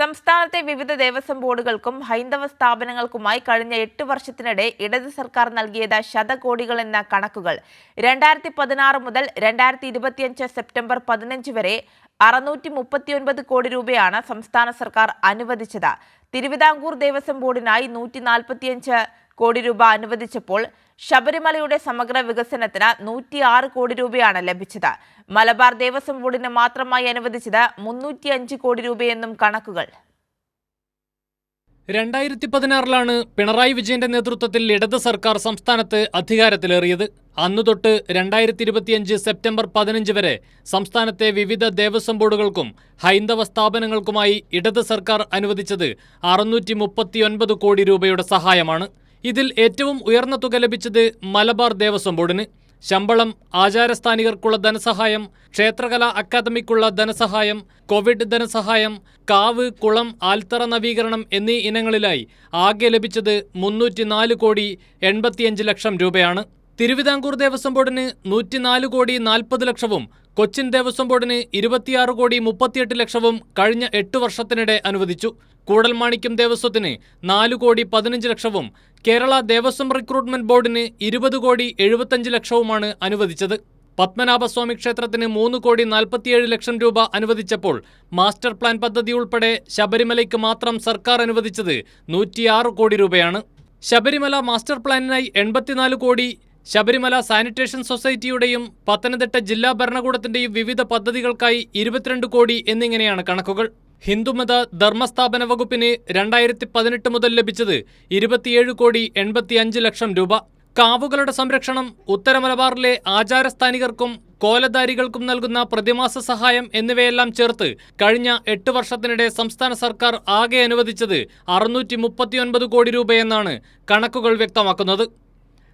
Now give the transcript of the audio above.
സംസ്ഥാനത്തെ വിവിധ ദേവസ്വം ബോർഡുകൾക്കും ഹൈന്ദവ സ്ഥാപനങ്ങൾക്കുമായി കഴിഞ്ഞ എട്ട് വർഷത്തിനിടെ ഇടത് സർക്കാർ നൽകിയത് ശതകോടികൾ എന്ന കണക്കുകൾ. രണ്ടായിരത്തി പതിനാറ് മുതൽ രണ്ടായിരത്തി ഇരുപത്തിയഞ്ച് സെപ്റ്റംബർ പതിനഞ്ച് വരെ അറുന്നൂറ്റി മുപ്പത്തിയൊൻപത് കോടി രൂപയാണ് സംസ്ഥാന സർക്കാർ അനുവദിച്ചത്. തിരുവിതാംകൂർ ദേവസ്വം ബോർഡിനായി നൂറ്റി നാൽപ്പത്തിയഞ്ച് കോടി രൂപ അനുവദിച്ചപ്പോൾ ശബരിമലയുടെ സമഗ്ര വികസനത്തിന് നൂറ്റിയാറ് കോടി രൂപയാണ് ലഭിച്ചത്. മലബാർ ദേവസ്വം ബോർഡിന് മാത്രമായി അനുവദിച്ചത് മുന്നൂറ്റിയഞ്ച് കോടി രൂപയെന്നും കണക്കുകൾ. രണ്ടായിരത്തി പതിനാറിലാണ് പിണറായി വിജയന്റെ നേതൃത്വത്തിൽ ഇടത് സർക്കാർ സംസ്ഥാനത്ത് അധികാരത്തിലേറിയത്. അന്നു തൊട്ട് രണ്ടായിരത്തി ഇരുപത്തിയഞ്ച് സെപ്റ്റംബർ പതിനഞ്ച് വരെ സംസ്ഥാനത്തെ വിവിധ ദേവസ്വം ബോർഡുകൾക്കും ഹൈന്ദവ സ്ഥാപനങ്ങൾക്കുമായി ഇടത് സർക്കാർ അനുവദിച്ചത് അറുന്നൂറ്റി കോടി രൂപയുടെ സഹായമാണ്. ഇതിൽ ഏറ്റവും ഉയർന്ന തുക ലഭിച്ചത് മലബാർ ദേവസ്വം ബോർഡിന്. ശമ്പളം ആചാരസ്ഥാനികർക്കുള്ള ധനസഹായം ക്ഷേത്രകലാ അക്കാദമിക്കുള്ള ധനസഹായം കോവിഡ് ധനസഹായം കാവ് കുളം ആൽത്തറ നവീകരണം എന്നീ ഇനങ്ങളിലായി ആകെ ലഭിച്ചത് മുന്നൂറ്റിനാല് കോടി എൺപത്തിയഞ്ച് ലക്ഷം രൂപയാണ്. തിരുവിതാംകൂർ ദേവസ്വം ബോർഡിന് നൂറ്റിനാല് കോടി നാൽപ്പത് ലക്ഷവും കൊച്ചിൻ ദേവസ്വം ബോർഡിന് ഇരുപത്തിയാറ് കോടി മുപ്പത്തിയെട്ട് ലക്ഷവും കഴിഞ്ഞ എട്ട് വർഷത്തിനിടെ അനുവദിച്ചു. കൂടൽമാണിക്യം ദേവസ്വത്തിന് നാല് കോടി പതിനഞ്ച് ലക്ഷവും കേരള ദേവസ്വം റിക്രൂട്ട്മെന്റ് ബോർഡിന് ഇരുപത് കോടി എഴുപത്തഞ്ച് ലക്ഷവുമാണ് അനുവദിച്ചത്. പത്മനാഭസ്വാമി ക്ഷേത്രത്തിന് മൂന്ന് കോടി നാൽപ്പത്തിയേഴ് ലക്ഷം രൂപ അനുവദിച്ചപ്പോൾ മാസ്റ്റർ പ്ലാൻ പദ്ധതി ഉൾപ്പെടെ ശബരിമലയ്ക്ക് മാത്രം സർക്കാർ അനുവദിച്ചത് നൂറ്റിയാറ് കോടി രൂപയാണ്. ശബരിമല മാസ്റ്റർ പ്ലാനിനായി എൺപത്തിനാല് കോടി ശബരിമല സാനിറ്റേഷൻ സൊസൈറ്റിയുടെയും പത്തനംതിട്ട ജില്ലാ ഭരണകൂടത്തിന്റെയും വിവിധ പദ്ധതികൾക്കായി ഇരുപത്തിരണ്ട് കോടി എന്നിങ്ങനെയാണ് കണക്കുകൾ. ഹിന്ദുമത ധർമ്മസ്ഥാപന വകുപ്പിന് രണ്ടായിരത്തി പതിനെട്ട് മുതൽ ലഭിച്ചത് ഇരുപത്തിയേഴ് കോടി എൺപത്തിയഞ്ച് ലക്ഷം രൂപ. കാവുകളുടെ സംരക്ഷണം ഉത്തരമലബാറിലെ ആചാരസ്ഥാനികർക്കും കോലധാരികൾക്കും നൽകുന്ന പ്രതിമാസ സഹായം എന്നിവയെല്ലാം ചേർത്ത് കഴിഞ്ഞ എട്ട് വർഷത്തിനിടെ സംസ്ഥാന സർക്കാർ ആകെ അനുവദിച്ചത് അറുന്നൂറ്റി കോടി രൂപയെന്നാണ് കണക്കുകൾ വ്യക്തമാക്കുന്നത്.